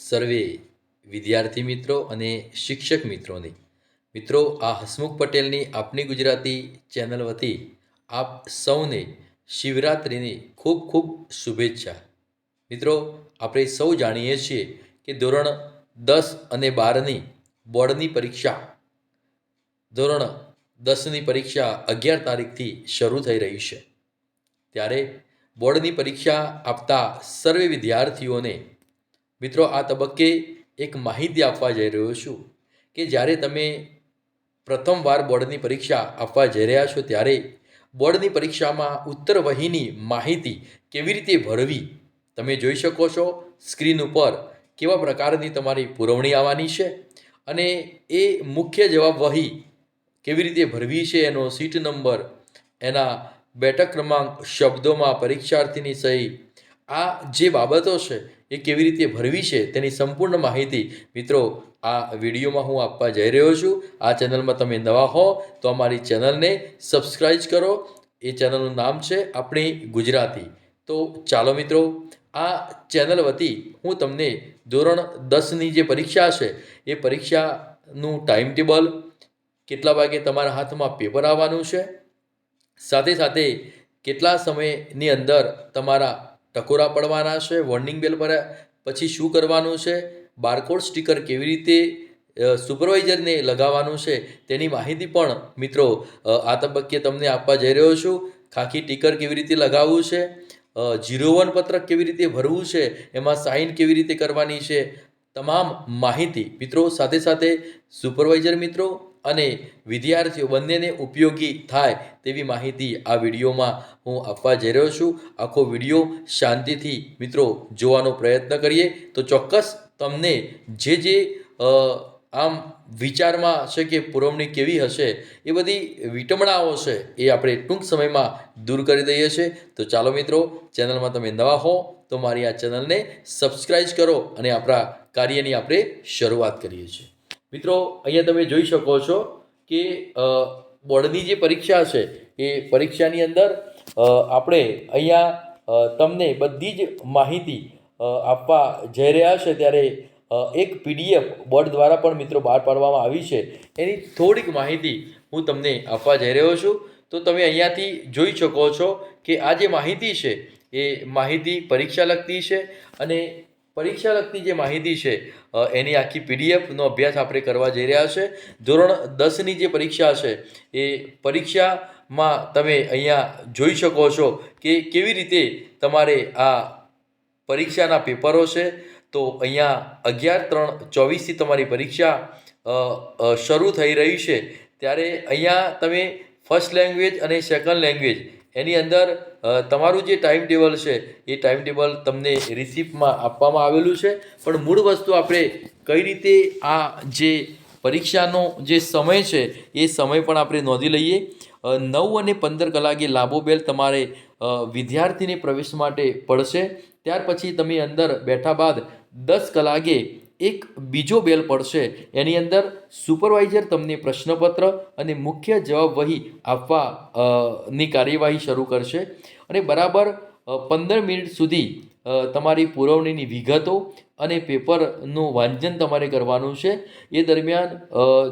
સર્વે વિદ્યાર્થી મિત્રો અને શિક્ષક મિત્રોની. મિત્રો, આ હસમુખ પટેલની આપની ગુજરાતી ચેનલ વતી આપ સૌને શિવરાત્રિની ખૂબ ખૂબ શુભેચ્છા. મિત્રો, આપણે સૌ જાણીએ છીએ કે ધોરણ દસ અને બારની બોર્ડની પરીક્ષા, ધોરણ દસની પરીક્ષા અગિયાર તારીખથી શરૂ થઈ રહી છે. ત્યારે બોર્ડની પરીક્ષા આપતા સર્વે વિદ્યાર્થીઓને મિત્રો, આ તબક્કે એક માહિતી આપવા જઈ રહ્યો છું કે જ્યારે તમે પ્રથમવાર બોર્ડની પરીક્ષા આપવા જઈ રહ્યા છો, ત્યારે બોર્ડની પરીક્ષામાં ઉત્તર વહીની માહિતી કેવી રીતે ભરવી તમે જોઈ શકો છો. સ્ક્રીન ઉપર કેવા પ્રકારની તમારી પુરવણી આવવાની છે અને એ મુખ્ય જવાબ વહી કેવી રીતે ભરવી છે એનો સીટ નંબર, એના બેઠક ક્રમાંક, શબ્દોમાં પરીક્ષાર્થીની સહી, આ જે બાબતો છે એ કેવી રીતે ભરવી છે તેની સંપૂર્ણ માહિતી મિત્રો આ વિડીયોમાં હું આપવા જઈ રહ્યો છું. આ ચેનલમાં તમે નવા હો તો અમારી ચેનલને સબસ્ક્રાઈબ કરો. એ ચેનલનું નામ છે આપણી ગુજરાતી. તો ચાલો મિત્રો, આ ચેનલ વતી હું તમને ધોરણ દસની જે પરીક્ષા છે એ પરીક્ષાનું ટાઈમ ટેબલ કેટલા વાગે તમારા હાથમાં પેપર આવવાનું છે, સાથે સાથે કેટલા સમયની અંદર તમારા ટકોરા પડવાના છે વોર્નિંગ બેલ પર પછી શું કરવાનું છે બારકોડ સ્ટીકર કેવી રીતે સુપરવાઇઝરને લગાવવાનું છે, તેની માહિતી પણ મિત્રો આ તબક્કે તમને આપવા જઈ રહ્યો છું. ખાખી ટીકર કેવી રીતે લગાવવું છે જીરો વન પત્રક કેવી રીતે ભરવું છે, એમાં સાઇન કેવી રીતે કરવાની છે, તમામ માહિતી મિત્રો સાથે સાથે સુપરવાઇઝર મિત્રો અને વિદ્યાર્થીઓ બંનેને ઉપયોગી થાય તેવી માહિતી આ વિડીયોમાં હું આપવા જઈ રહ્યો છું. આખો વીડિયો શાંતિથી મિત્રો જોવાનો પ્રયત્ન કરીએ તો ચોક્કસ તમને જે જે આમ વિચારમાં છે કે પુરવણી કેવી હશે એ બધી વિટમણાઓ છે એ આપણે ટૂંક સમયમાં દૂર કરી દઈએ છીએ. તો ચાલો મિત્રો, ચેનલમાં તમે નવા હો તો મારી આ ચેનલને સબસ્ક્રાઈબ કરો અને આપણા કાર્યની આપણે શરૂઆત કરીએ છીએ. મિત્રો, અહીંયા તમે જોઈ શકો છો કે બોર્ડની જે પરીક્ષા છે, એ પરીક્ષાની અંદર આપણે અહીંયા તમને બધી જ માહિતી આપવા જઈ રહ્યા છે. ત્યારે એક પીડીએફ બોર્ડ દ્વારા પણ મિત્રો બહાર પાડવામાં આવી છે. એની થોડીક માહિતી હું તમને આપવા જઈ રહ્યો છું. તો તમે અહીંયાથી જોઈ શકો છો કે આ જે માહિતી છે, એ માહિતી પરીક્ષા લગતી છે અને પરીક્ષા લગતી જે માહિતી છે એની આખી પીડીએફનો અભ્યાસ આપણે કરવા જઈ રહ્યા છે. ધોરણ દસની જે પરીક્ષા છે, એ પરીક્ષામાં તમે અહીંયા જોઈ શકો છો કે કેવી રીતે તમારે આ પરીક્ષાના પેપરો છે. તો અહીંયા અગિયાર ત્રણ ચોવીસથી તમારી પરીક્ષા શરૂ થઈ રહી છે. ત્યારે અહીંયા તમે ફર્સ્ટ લેંગ્વેજ અને સેકન્ડ લેંગ્વેજ એની અંદર તમારું જે ટાઈમ ટેબલ છે, એ ટાઈમ ટેબલ તમને રિસિપ્ટમાં આપવામાં આવેલું છે. પણ મૂળ વસ્તુ આપણે કઈ રીતે આ જે પરીક્ષાનો જે સમય છે, એ સમય પણ આપણે નોંધી લઈએ. નવ અને પંદર કલાકે લાંબો બેલ તમારે વિદ્યાર્થીને પ્રવેશ માટે પડશે. ત્યાર પછી તમે અંદર બેઠા બાદ દસ કલાકે એક બીજો બેલ પડશે. એની અંદર સુપરવાઇઝર તમને પ્રશ્નપત્ર અને મુખ્ય જવાબ વહી આપવા ની કાર્યવાહી શરૂ કરશે. અને બરાબર પંદર મિનિટ સુધી તમારી પુરવણીની વિગતો અને પેપરનું વાંચન તમારે કરવાનું છે. એ દરમિયાન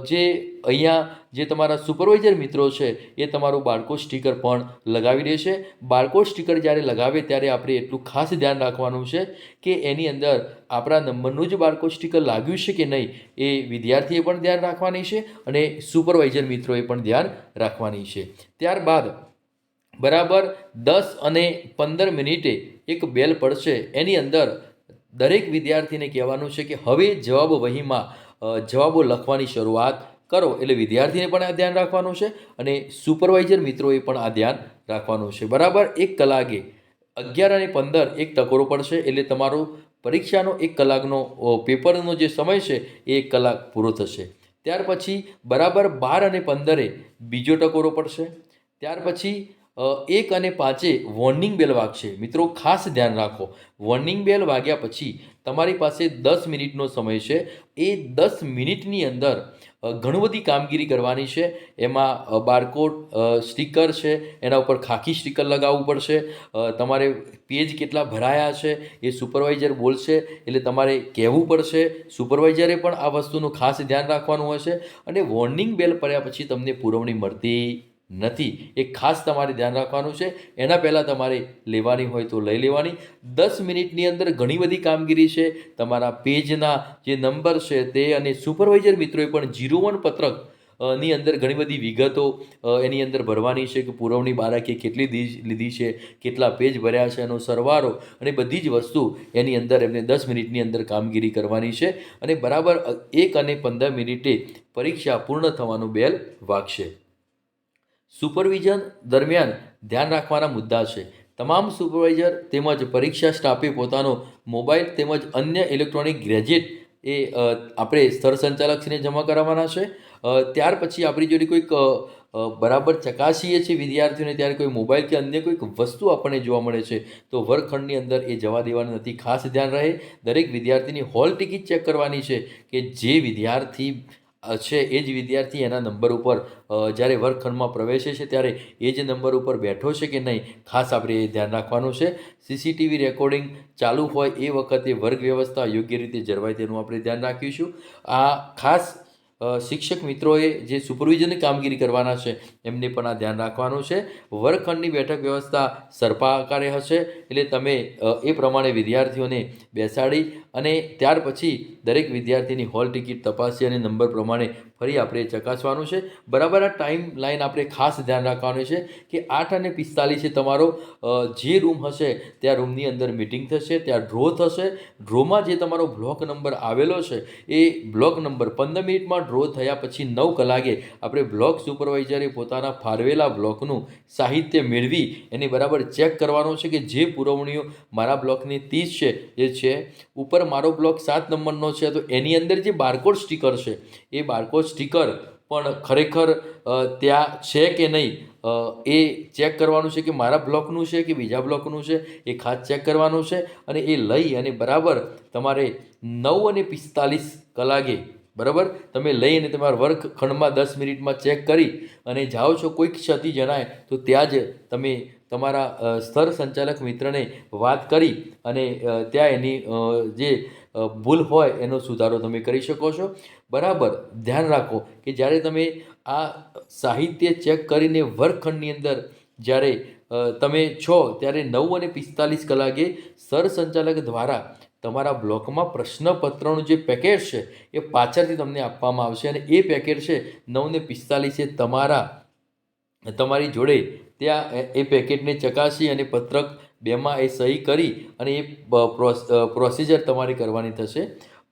જે અહીંયા જે તમારા સુપરવાઇઝર મિત્રો છે, એ તમારું બારકોડ સ્ટીકર પણ લગાવી દેશે બારકોડ સ્ટીકર જ્યારે લગાવે ત્યારે આપણે એટલું ખાસ ધ્યાન રાખવાનું છે કે એની અંદર આપણા નંબરનું જ બારકોડ સ્ટીકર લાગ્યું છે કે નહીં, એ વિદ્યાર્થીએ પણ ધ્યાન રાખવાની છે અને સુપરવાઇઝર મિત્રોએ પણ ધ્યાન રાખવાની છે. ત્યારબાદ, બરાબર દસ અને પંદર મિનિટે એક બેલ પડશે. એની અંદર દરેક વિદ્યાર્થીને કહેવાનું છે કે હવે જવાબ વહીમાં જવાબો લખવાની શરૂઆત કરો. એટલે વિદ્યાર્થીને પણ આ ધ્યાન રાખવાનું છે અને સુપરવાઇઝર મિત્રોએ પણ આ ધ્યાન રાખવાનું છે. બરાબર? એક કલાકે અગિયાર અને પંદર એક ટકોરો પડશે. એટલે તમારો પરીક્ષાનો એક કલાકનો પેપરનો જે સમય છે એ એક કલાક પૂરો થશે. ત્યાર પછી બરાબર બાર અને પંદરે બીજો ટકોરો પડશે. ત્યાર પછી એક અને પાંચે વોર્નિંગ બેલ વાગશે. મિત્રો, ખાસ ધ્યાન રાખો. વોર્નિંગ બેલ વાગ્યા પછી તમારી પાસે દસ મિનિટનો સમય છે. એ દસ મિનિટની અંદર ઘણી બધી કામગીરી કરવાની છે. એમાં બારકોડ સ્ટીકર છે. એના ઉપર ખાખી સ્ટીકર લગાવવું પડશે. તમારે પેજ કેટલા ભરાયા છે એ સુપરવાઇઝર બોલશે. એટલે તમારે કહેવું પડશે. સુપરવાઇઝરે પણ આ વસ્તુનું ખાસ ધ્યાન રાખવાનું હશે. અને વોર્નિંગ બેલ પડ્યા પછી તમને પુરવણી મળતી નથી. એ ખાસ તમારે ધ્યાન રાખવાનું છે, એના પહેલાં તમારે લેવાની હોય તો લઈ લેવાની. દસ મિનિટની અંદર ઘણી બધી કામગીરી છે. તમારા પેજના જે નંબર છે તે અને સુપરવાઇઝર મિત્રોએ પણ જીરો વન પત્રકની અંદર ઘણી બધી વિગતો એની અંદર ભરવાની છે કે પુરવણી બાળકે કેટલી લીધી છે, કેટલા પેજ ભર્યા છે, એનો સરવારો અને બધી જ વસ્તુ એની અંદર એમને દસ મિનિટની અંદર કામગીરી કરવાની છે અને બરાબર એક અને પંદર મિનિટે પરીક્ષા પૂર્ણ થવાનું બેલ વાગશે. સુપરવિઝન દરમિયાન ધ્યાન રાખવાના મુદ્દા છે. તમામ સુપરવાઇઝર તેમજ પરીક્ષા સ્ટાફે પોતાનો મોબાઈલ તેમજ અન્ય ઇલેક્ટ્રોનિક ગેજેટ એ આપણે સ્તર સંચાલકશ્રીને જમા કરાવવાના છે. ત્યાર પછી આપણી જોડે કોઈક બરાબર ચકાસીએ છીએ વિદ્યાર્થીઓને ત્યારે કોઈ મોબાઈલ કે અન્ય કોઈક વસ્તુ આપણને જોવા મળે છે, તો વર્ગખંડની અંદર એ જવા દેવાની નથી. ખાસ ધ્યાન રહે. દરેક વિદ્યાર્થીની હોલ ટિકિટ ચેક કરવાની છે કે જે વિદ્યાર્થી છે એ જ વિદ્યાર્થી એના નંબર ઉપર જ્યારે વર્ગખંડમાં પ્રવેશે છે ત્યારે એ જ નંબર ઉપર બેઠો છે કે નહીં, ખાસ આપણે એ ધ્યાન રાખવાનું છે. સીસીટીવી રેકોર્ડિંગ ચાલુ હોય એ વખતે વર્ગ વ્યવસ્થા યોગ્ય રીતે જળવાય તેનું આપણે ધ્યાન રાખીશું. આ ખાસ શિક્ષક મિત્રોએ જે સુપરવિઝનની કામગીરી કરવાના છે, એમને પણ આ ધ્યાન રાખવાનું છે. વર્ગખંડની બેઠક વ્યવસ્થા સરપા આકારે હશે, એટલે તમે એ પ્રમાણે વિદ્યાર્થીઓને બેસાડી અને ત્યાર પછી દરેક વિદ્યાર્થીની હોલ ટિકિટ તપાસી અને નંબર પ્રમાણે ફરી આપણે ચકાસવાનું છે. બરાબર, આ ટાઈમ લાઈન આપણે ખાસ ધ્યાન રાખવાનું છે કે આઠ અને પિસ્તાલીસે તમારો જે રૂમ હશે ત્યાં રૂમની અંદર મિટિંગ થશે, ત્યાં ડ્રો થશે. ડ્રોમાં જે તમારો બ્લોક નંબર આવેલો છે, એ બ્લોક નંબર પંદર મિનિટમાં ડ્રો થયા પછી નવ કલાકે આપણે બ્લોક સુપરવાઇઝરે પોતાના ફાળવેલા બ્લોકનું સાહિત્ય મેળવી એની બરાબર ચેક કરવાનું છે કે જે પુરવણીઓ મારા બ્લોકની ત્રીસ છે, એ છે. ઉપર મારો બ્લોક સાત નંબરનો છે, તો એની અંદર જે બારકોડ સ્ટીકર છે, એ બારકોડ સ્ટીકર, પણ ખરેખર ત્યાં છે કે નહીં એ ચેક કરવાનું છે કે મારા બ્લોકનું છે કે બીજા બ્લોકનું છે, એ ખાસ ચેક કરવાનું છે અને એ લઈ અને બરાબર તમારે નવ અને પિસ્તાલીસ કલાકે, બરાબર? તમે લઈ અને તમારા વર્ગખંડમાં દસ મિનિટમાં ચેક કરી અને જાઓ છો કોઈ ક્ષતિ જણાય, તો ત્યાં જ તમે તમારા સ્તર સંચાલક મિત્રને વાત કરી અને ત્યાં એની જે ભૂલ હોય એનો સુધારો તમે કરી શકો છો. બરાબર? ધ્યાન રાખો કે જ્યારે તમે આ સાહિત્ય ચેક કરીને વર્ગખંડની અંદર જ્યારે તમે છો ત્યારે નવ અને પિસ્તાલીસ કલાકે સરસંચાલક દ્વારા તમારા બ્લોકમાં પ્રશ્નપત્રનું જે પેકેટ છે એ પાછળથી તમને આપવામાં આવશે અને એ પેકેટ છે નવ ને પિસ્તાલીસે તમારા, તમારી જોડે ત્યાં એ પેકેટને ચકાસી અને પત્રક બેમાં એ સહી કરી અને એ પ્રોસિજર તમારે કરવાની થશે.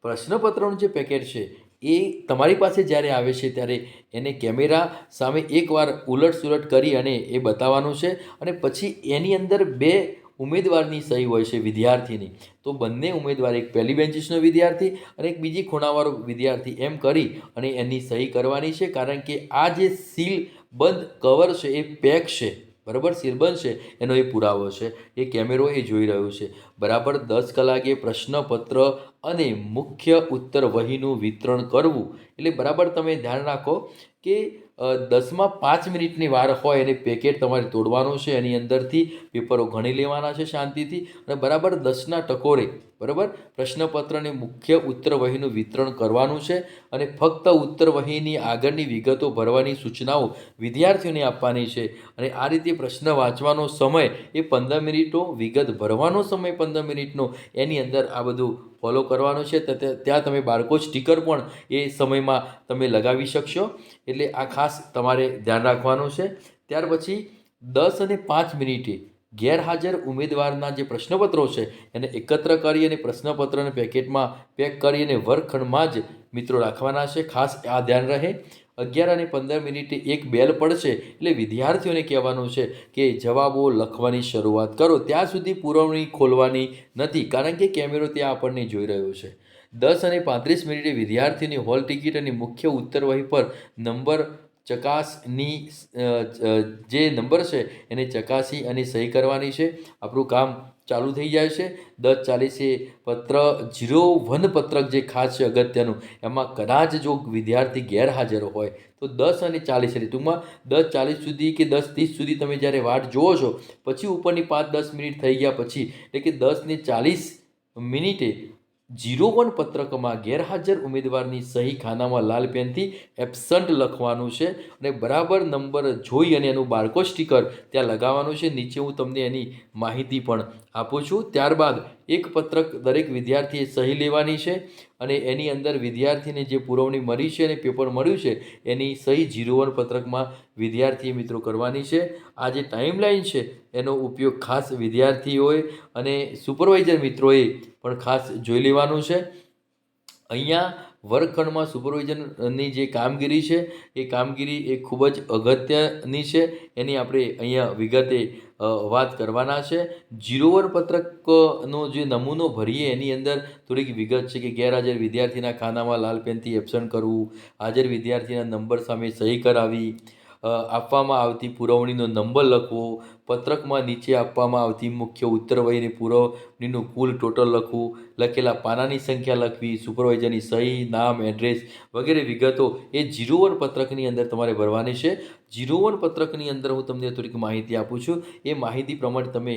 પ્રશ્નપત્રનું જે પેકેટ છે, એ તમારી પાસે જ્યારે આવે છે ત્યારે એને કેમેરા સામે એકવાર ઉલટ સુલટ કરી અને એ બતાવવાનું છે અને પછી એની અંદર બે ઉમેદવારની સહી હોય છે વિદ્યાર્થીની. તો બંને ઉમેદવાર એક પહેલી બેન્ચીસનો વિદ્યાર્થી અને એક બીજી ખૂણાવાળો વિદ્યાર્થી એમ કરી અને એની સહી કરવાની છે. કારણ કે આ જે સીલ બંધ કવર છે એ પેક છે. બરાબર? સીલબંધ છે, એનો એ પુરાવો છે. એ કેમેરો એ જોઈ રહ્યો છે. બરાબર? દસ કલાકે પ્રશ્નપત્ર અને મુખ્ય ઉત્તર વહીનું વિતરણ કરવું. એટલે બરાબર તમે ધ્યાન રાખો કે દસમાં પાંચ મિનિટની વાર હોય એને પેકેટ તમારે તોડવાનું છે, એની અંદરથી પેપરો ગણી લેવાના છે શાંતિથી. અને બરાબર દસના ટકોરે બરાબર? પ્રશ્નપત્રને મુખ્ય ઉત્તર વહીનું વિતરણ કરવાનું છે અને ફક્ત ઉત્તર વહીની આગળની વિગતો ભરવાની સૂચનાઓ વિદ્યાર્થીઓને આપવાની છે. અને આ રીતે પ્રશ્ન વાંચવાનો સમય એ પંદર મિનિટનો વિગત ભરવાનો સમય પંદર મિનિટનો, એની અંદર આ બધું ફોલો કરવાનું છે. ત્યાં તમે બાળકો સ્ટીકર પણ એ સમયમાં તમે લગાવી શકશો. એટલે આ ખાસ તમારે ધ્યાન રાખવાનું છે. ત્યાર પછી દસ અને પાંચ મિનિટે ગેરહાજર ઉમેદવારના જે પ્રશ્નપત્રો છે, એને એકત્ર કરી અને પ્રશ્નપત્રને પેકેટમાં પેક કરી અને વર્ગખંડમાં જ મિત્રો રાખવાના છે. ખાસ આ ધ્યાન રહે. અગિયાર અને પંદર મિનિટે એક બેલ પડશે એટલે વિદ્યાર્થીઓને કહેવાનું છે કે જવાબો લખવાની શરૂઆત કરો. ત્યાં સુધી પુરવણી ખોલવાની નથી, કારણ કે કેમેરો ત્યાં આપણને જોઈ રહ્યો છે. દસ અને પાંત્રીસ મિનિટે વિદ્યાર્થીની હોલ ટિકિટ અને મુખ્ય ઉત્તરવહી પર નંબર ચકાસની જે નંબર છે એને ચકાસી અને સહી કરવાની છે. આપણું કામ ચાલુ થઈ જાય છે. દસ ચાલીસે પત્ર, જીરો વન પત્રક જે ખાસ છે અગત્યનું, એમાં કદાચ જો વિદ્યાર્થી ગેરહાજર હોય, તો દસ અને ચાલીસ એટલે ટૂંકમાં દસ ચાલીસ સુધી કે દસ ત્રીસ સુધી તમે જ્યારે વાટ જુઓ છો, પછી ઉપરની પાંચ દસ મિનિટ થઈ ગયા પછી, એટલે કે દસ ને ચાલીસ મિનિટે જીરો વન પત્રકમાં ગેરહાજર ઉમેદવારની સહી ખાનામાં લાલ પેનથી એબસન્ટ લખવાનું છે અને બરાબર નંબર જોઈ અને એનું બારકો સ્ટીકર ત્યાં લગાવવાનું છે. નીચે હું તમને એની માહિતી પણ આપું છું. ત્યારબાદ એક પત્રક દરેક વિદ્યાર્થીએ સહી લેવાની છે. અને એની અંદર વિદ્યાર્થીને જે પુરવણી મળી છે અને પેપર મળ્યું છે, એની સહી જીરો વન પત્રકમાં વિદ્યાર્થીએ મિત્રો કરવાની છે. આ જે ટાઈમલાઈન છે, એનો ઉપયોગ ખાસ વિદ્યાર્થીઓએ અને સુપરવાઇઝર મિત્રોએ પણ ખાસ જોઈ લેવાનું છે. અહીંયા વર્ગખંડમાં સુપરવિઝનની જે કામગીરી છે, એ કામગીરી એ ખૂબ જ અગત્યની છે. એની આપણે અહીંયા વિગતે વાત કરવાના છે. જીરોવર પત્રકનો જે નમૂનો ભરીએ, એની અંદર થોડીક વિગત છે કે ગેરહાજર વિદ્યાર્થીના ખાનામાં લાલ પેનથી એબસન્ટ કરવું, હાજર વિદ્યાર્થીના નંબર સામે સહી કરાવી આપવામાં આવતી પુરવણીનો નંબર લખવો, પત્રકમાં નીચે આપવામાં આવતી મુખ્ય ઉત્તરવહીની પુરવણીનું કુલ ટોટલ લખવું, લખેલા પાનાની સંખ્યા લખવી, સુપરવાઇઝરની સહી, નામ, એડ્રેસ વગેરે વિગતો એ જીરો વન પત્રકની અંદર તમારે ભરવાની છે. જીરો વન પત્રકની અંદર હું તમને થોડીક માહિતી આપું છું. એ માહિતી પ્રમાણે તમે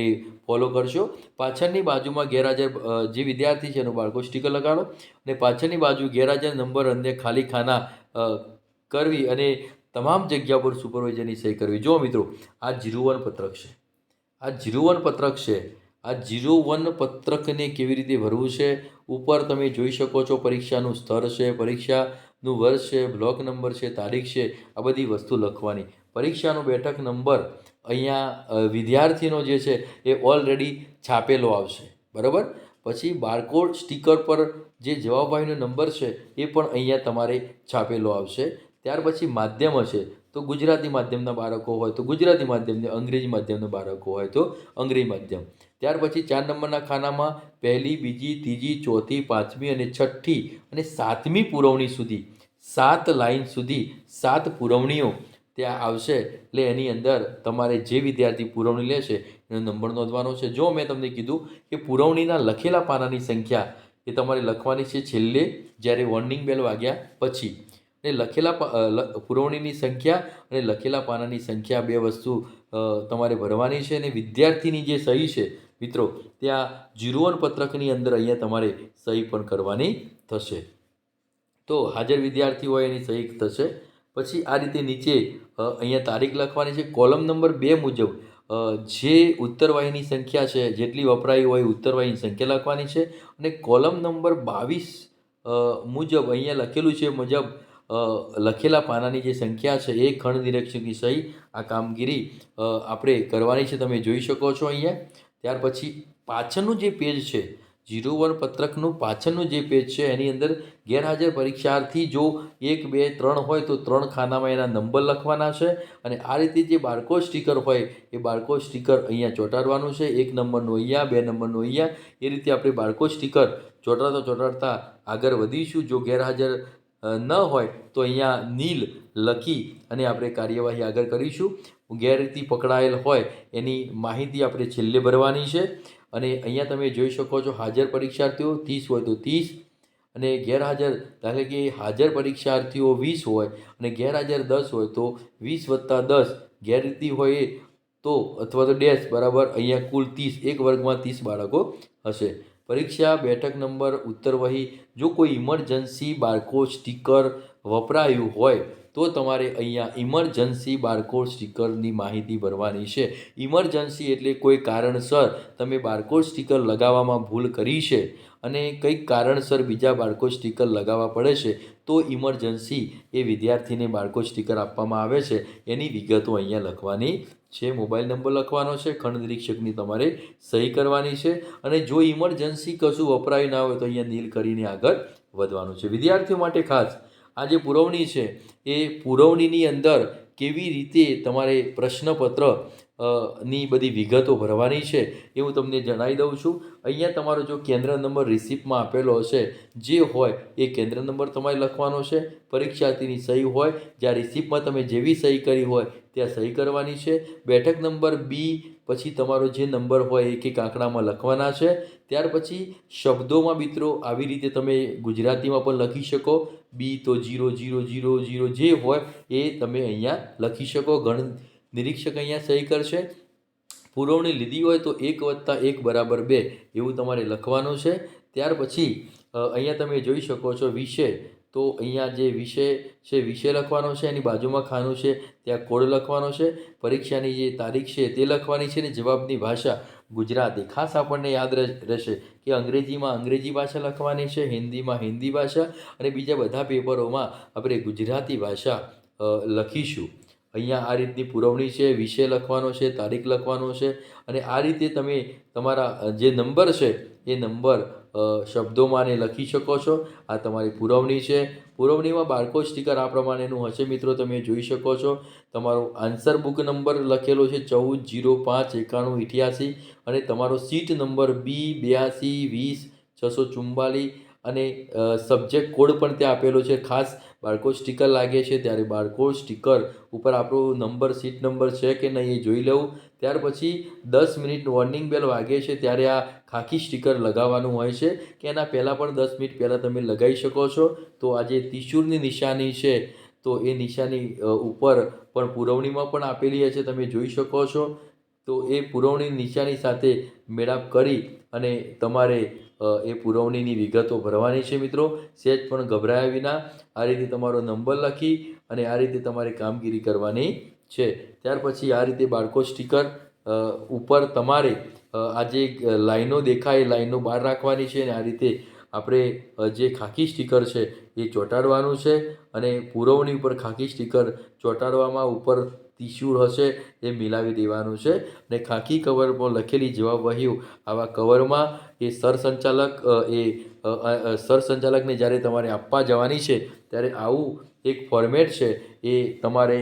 એ ફોલો કરશો. પાછળની બાજુમાં ગેરહાજર જે વિદ્યાર્થી છે એનું બાળકો સ્ટીકર લગાડો. અને પાછળની બાજુ ગેરહાજર નંબર અને ખાલી ખાના કરવી અને તમામ જગ્યા પર સુપરવાઇઝરની સહી કરવી. જો મિત્રો, આ જીરો વન પત્રક છે. આ જીરો વન પત્રક છે. આ જીરો વન પત્રકને કેવી રીતે ભરવું છે? ઉપર તમે જોઈ શકો છો પરીક્ષાનું સ્તર છે, પરીક્ષાનું વર્ષ છે, બ્લોક નંબર છે, તારીખ છે, આ બધી વસ્તુ લખવાની. પરીક્ષાનો બેઠક નંબર અહીંયા વિદ્યાર્થીનો જે છે એ ઓલરેડી છાપેલો આવશે. બરાબર? પછી બારકોડ સ્ટીકર પર જે જવાબવાહીનો નંબર છે એ પણ અહીંયા તમારે છાપેલો આવશે. ત્યાર પછી માધ્યમ હશે, તો ગુજરાતી માધ્યમના બાળકો હોય, તો ગુજરાતી માધ્યમને અંગ્રેજી માધ્યમના બાળકો હોય, તો અંગ્રેજી માધ્યમ. ત્યાર પછી ચાર નંબરના ખાનામાં પહેલી, બીજી, ત્રીજી, ચોથી, પાંચમી અને છઠ્ઠી અને સાતમી પુરવણી સુધી, સાત લાઈન સુધી, સાત પુરવણીઓ ત્યાં આવશે. એટલે એની અંદર તમારે જે વિદ્યાર્થી પુરવણી લેશે, એનો નંબર નોંધવાનો છે. જો મેં તમને કીધું કે પુરવણીના લખેલા પાનાની સંખ્યા એ તમારે લખવાની છે છેલ્લે, જ્યારે વોર્નિંગ બેલ વાગ્યા પછી. અને લખેલા પુરવણીની સંખ્યા અને લખેલા પાનાની સંખ્યા બે વસ્તુ તમારે ભરવાની છે અને વિદ્યાર્થીની જે સહી છે, મિત્રો, ત્યાં જીરોવન પત્રકની અંદર અહીંયા તમારે સહી પણ કરવાની થશે. તો હાજર વિદ્યાર્થી હોય એની સહી થશે. પછી આ રીતે નીચે અહીંયા તારીખ લખવાની છે. કોલમ નંબર બે મુજબ જે ઉત્તરવાહીની સંખ્યા છે, જેટલી વપરાઈ હોય ઉત્તરવાહીની સંખ્યા લખવાની છે. અને કોલમ નંબર બાવીસ મુજબ અહીંયા લખેલું છે મુજબ લખેલા પાનાની જે સંખ્યા છે એ ખંડ નિરીક્ષકની સહી આ કામગીરી આપણે કરવાની છે. તમે જોઈ શકો છો અહીંયા. ત્યાર પછી પાછળનું જે પેજ છે, જીરો વન પત્રકનું પાછળનું જે પેજ છે, એની અંદર ગેરહાજર પરીક્ષાર્થી જો એક, બે, ત્રણ હોય તો ત્રણ ખાનામાં એના નંબર લખવાના છે અને આ રીતે જે બારકોડ સ્ટીકર હોય એ બારકોડ સ્ટીકર અહીંયા ચોંટાડવાનું છે. એક નંબરનું અહીંયા, બે નંબરનું અહીંયા. એ રીતે આપણે બારકોડ સ્ટીકર ચોંટાડતા ચોંટાડતા આગળ વધીશું. જો ગેરહાજર ન હોય તો અહીંયા નીલ લખી અને આપણે કાર્યવાહી આગળ કરીશું. ગેરરીતિ પકડાયેલ હોય એની માહિતી આપણે છેલ્લે ભરવાની છે. અને અહીંયા તમે જોઈ શકો છો હાજર પરીક્ષાર્થીઓ ત્રીસ હોય તો ત્રીસ અને ગેરહાજર ધારે કે હાજર પરીક્ષાર્થીઓ વીસ હોય અને ગેરહાજર દસ હોય તો વીસ વત્તા દસ. ગેરરીતિ હોય તો અથવા તો ડેશ બરાબર અહીંયા કુલ ત્રીસ, એક વર્ગમાં ત્રીસ બાળકો હશે. પરીક્ષા, બેઠક નંબર ઉત્તરવહી જો કોઈ ઇમરજન્સી બારકોડ સ્ટીકર વપરાયું હોય, તો તમારે અહીંયા ઇમરજન્સી બારકોડ સ્ટીકરની માહિતી ભરવાની છે. ઇમરજન્સી એટલે કોઈ કારણસર તમે બારકોડ સ્ટીકર લગાવવામાં ભૂલ કરી છે. અને કંઈક કારણસર બીજા બાળકો સ્ટીકર લગાવવા પડે છે, તો ઇમરજન્સી એ વિદ્યાર્થીને બાળકો સ્ટીકર આપવામાં આવે છે. એની વિગતો અહીંયા લખવાની છે. મોબાઈલ નંબર લખવાનો છે. ખંડ નિરીક્ષકની તમારે સહી કરવાની છે. અને જો ઇમરજન્સી કશું વપરાયું ના હોય તો અહીંયા નીલ કરીને આગળ વધવાનું છે. વિદ્યાર્થીઓ માટે ખાસ આ જે પુરવણી છે, એ પુરવણીની અંદર કેવી રીતે તમારે પ્રશ્નપત્ર ની બધી વિગતો ભરવાની છે એ હું તમને જણાવી દઉં છું. અહીંયા તમારો જો કેન્દ્ર નંબર રિસિપ્ટમાં આપેલો હશે, જે હોય એ કેન્દ્ર નંબર તમારે લખવાનો છે. પરીક્ષાર્થીની સહી હોય, જ્યાં રિસિપ્ટમાં તમે જેવી સહી કરી હોય, ત્યાં સહી કરવાની છે. બેઠક નંબર બી પછી તમારો જે નંબર હોય એક એક આંકડામાં લખવાના છે. ત્યાર પછી શબ્દોમાં મિત્રો આવી રીતે તમે ગુજરાતીમાં પણ લખી શકો. બી તો જીરો જીરો જીરો જીરો જે હોય એ તમે અહીંયા લખી શકો. ગણ નિરીક્ષક અહીંયા સહી કરશે. પુરવણી લીધી હોય તો એક વત્તા એક બરાબર બે એવું તમારે લખવાનું છે. ત્યાર પછી અહીંયા તમે જોઈ શકો છો વિષય તો અહીંયા જે વિષય છે વિષય લખવાનો છે, એની બાજુમાં ખાનું છે, ત્યાં કોડ લખવાનો છે. પરીક્ષાની જે તારીખ છે તે લખવાની છે ને જવાબની ભાષા ગુજરાતી. ખાસ આપણને યાદ રહે- રહેશે કે અંગ્રેજીમાં અંગ્રેજી ભાષા લખવાની છે, હિન્દીમાં હિન્દી ભાષા અને બીજા બધા પેપરોમાં આપણે ગુજરાતી ભાષા લખીશું. અહીંયા આ રીતની પુરવણી છે વિષય લખવાનો છે, તારીખ લખવાનો છે અને આ રીતે તમે તમારા જે નંબર છે, એ નંબર શબ્દોમાંને લખી શકો છો. આ તમારી પુરવણી છે. પુરવણીમાં બાળકો સ્ટીકર આ પ્રમાણેનું હશે મિત્રો, તમે જોઈ શકો છો. તમારો આન્સર બુક નંબર લખેલો છે ચૌદ, જીરો, પાંચ, એકાણું અઠ્યાસી અને તમારો સીટ નંબર બી, બ્યાસી, વીસ, છસો ચુમ્બાલીસ અને સબ્જેક્ટ કોડ પણ ત્યાં આપેલો છે. ખાસ બાળકો સ્ટીકર લાગે છે, ત્યારે બાળકો સ્ટીકર ઉપર આપણો નંબર સીટ નંબર છે કે નહીં એ જોઈ લેવું. ત્યાર પછી દસ મિનિટ વોર્નિંગ બેલ વાગે છે, ત્યારે આ ખાખી સ્ટીકર લગાવવાનું હોય છે કે એના પહેલાં પણ દસ મિનિટ પહેલાં તમે લગાવી શકો છો. તો આ જે ત્રિશૂળની નિશાની છે, તો એ નિશાની ઉપર પણ પુરવણીમાં પણ આપેલી હશે, તમે જોઈ શકો છો. તો એ પુરવણી નિશાની સાથે મેળાપ કરી અને તમારે એ પુરવણીની વિગતો ભરવાની છે મિત્રો. સહેજ પણ ગભરાયા વિના આ રીતે તમારો નંબર લખી અને આ રીતે તમારે કામગીરી કરવાની છે. ત્યાર પછી આ રીતે બાળકો સ્ટીકર ઉપર તમારે આ જે લાઈનો દેખાય એ લાઈનો બહાર રાખવાની છે અને આ રીતે આપણે જે ખાકી સ્ટીકર છે એ ચોંટાડવાનું છે અને પુરવણી ઉપર ખાકી સ્ટીકર ચોંટાડવામાં ઉપર ત્રિશૂળ હશે, એ મિલાવી દેવાનું છે. અને ખાકી કવર પર લખેલી જવાબ વહીઓ આવા કવરમાં એ સરસંચાલક એ સરસંચાલકને જ્યારે તમારે આપવા જવાની છે, ત્યારે આવું એક ફોર્મેટ છે, એ તમારે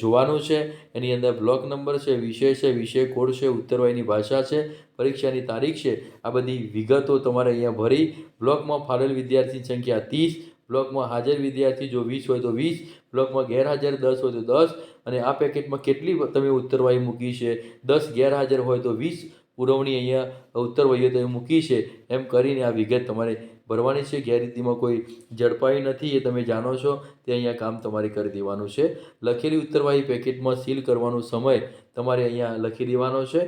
જોવાનું છે. એની અંદર બ્લોક નંબર છે, વિષય છે, વિષય કોડ છે ઉત્તરવાયની ભાષા છે, પરીક્ષાની તારીખ છે, આ બધી વિગતો તમારે અહીંયા ભરી. બ્લોકમાં ફાળેલ વિદ્યાર્થીની સંખ્યા ત્રીસ, બ્લોકમાં હાજર વિદ્યાર્થી જો વીસ હોય તો વીસ, બ્લોકમાં ગેરહાજર દસ હોય તો દસ અને આ પેકેટમાં કેટલી તમે ઉત્તરવાહી મૂકી છે? દસ ગેરહાજર હોય તો વીસ પુરવણી અહીંયા ઉત્તરવાહીઓ તમે મૂકી છે. એમ કરીને આ વિગત તમારે ભરવાની છે. ગેરરીતિમાં કોઈ ઝડપાઈ નથી એ તમે જાણો છો. તે અહીંયા કામ તમારે કરી દેવાનું છે. લખેલી ઉત્તરવાહી પેકેટમાં સીલ કરવાનો સમય તમારે અહીંયા લખી દેવાનો છે.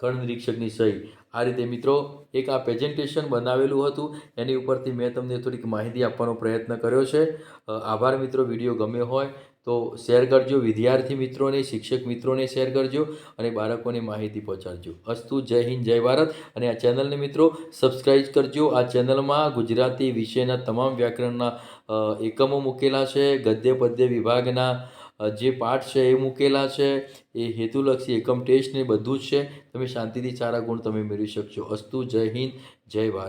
કણ નિરીક્ષકની સહી. આ રીતે મિત્રો એક આ પ્રેઝન્ટેશન બનાવેલું હતું. એની ઉપરથી મેં તમને થોડીક માહિતી આપવાનો પ્રયત્ન કર્યો છે. આભાર મિત્રો. વીડિયો ગમ્યો હોય તો શેર કરજો, વિદ્યાર્થી મિત્રોને, શિક્ષક મિત્રોને શેર કરજો અને બાળકોને માહિતી પહોંચાડજો. અસ્તુ, જય હિન્દ, જય ભારત. અને આ ચેનલને મિત્રો સબસ્ક્રાઈબ કરજો. આ ચેનલમાં ગુજરાતી વિષયના તમામ વ્યાકરણના એકમો મૂકેલા છે. ગદ્ય, પદ્ય વિભાગના જે પાઠ છે એ મૂકેલા છે. એ હેતુલક્ષી એકમ ટેસ્ટ ને બધું જ છે. તમે શાંતિથી સારા ગુણ તમે મેળવી શકશો. અસ્તુ, જય હિન્દ, જય ભારત.